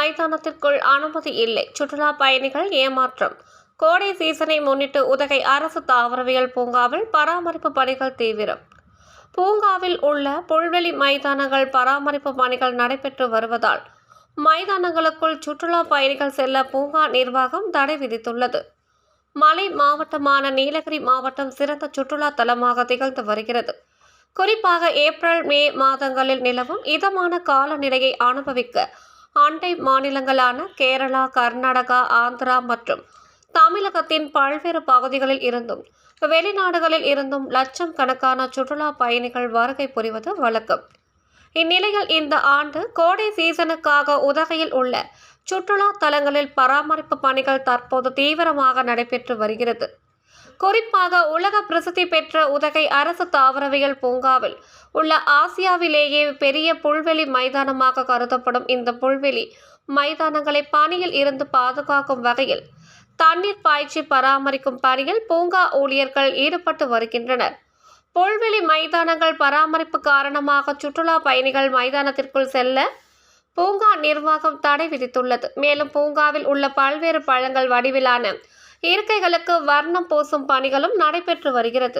மைதானத்திற்குள் அனுமதி இல்லை. சுற்றுலா பயணிகள் ஏமாற்றம். கோடை சீசனை முன்னிட்டு உதகை அரசு தாவரவியல் பூங்காவில் பராமரிப்பு பணிகள் தீவிரம். பூங்காவில் உள்ள புல்வெளி மைதானங்கள் பராமரிப்பு பணிகள் நடைபெற்று வருவதால் மைதானங்களுக்குள் சுற்றுலா பயணிகள் செல்ல பூங்கா நிர்வாகம் தடை விதித்துள்ளது. மலை மாவட்டமான நீலகிரி மாவட்டம் சிறந்த சுற்றுலா தலமாக திகழ்ந்து வருகிறது. குறிப்பாக ஏப்ரல் மே மாதங்களில் நிலவும் இதமான காலநிலையை அனுபவிக்க அண்டை மாநிலங்களான கேரளா கர்நாடகா ஆந்திரா மற்றும் தமிழகத்தின் பல்வேறு பகுதிகளில் இருந்தும் வெளிநாடுகளில் இருந்தும் லட்சம் கணக்கான சுற்றுலா பயணிகள் வருகை புரிவது வழக்கம். இந்நிலையில் இந்த ஆண்டு கோடை சீசனுக்காக உதகையில் உள்ள சுற்றுலா தலங்களில் பராமரிப்பு பணிகள் தற்போது தீவிரமாக நடைபெற்று வருகிறது. குறிப்பாக உலக பிரசித்தி பெற்ற உதகை அரசு தாவரவியல் பூங்காவில் உள்ள ஆசியாவிலேயே பெரிய புல்வெளி மைதானமாக கருதப்படும் இந்த புல்வெளி மைதானங்களை பணியில் இருந்து பாதுகாக்கும் வகையில் தண்ணீர் பாய்ச்சி பராமரிக்கும் பணியில் பூங்கா ஊழியர்கள் ஈடுபட்டு வருகின்றனர். புல்வெளி மைதானங்கள் பராமரிப்பு காரணமாக சுற்றுலா பயணிகள் மைதானத்திற்குள் செல்ல பூங்கா நிர்வாகம் தடை விதித்துள்ளது. மேலும் பூங்காவில் உள்ள பல்வேறு பழங்கள் வடிவிலான இருக்கைகளுக்கு வர்ணம் பூசும் பணிகளும் நடைபெற்று வருகிறது.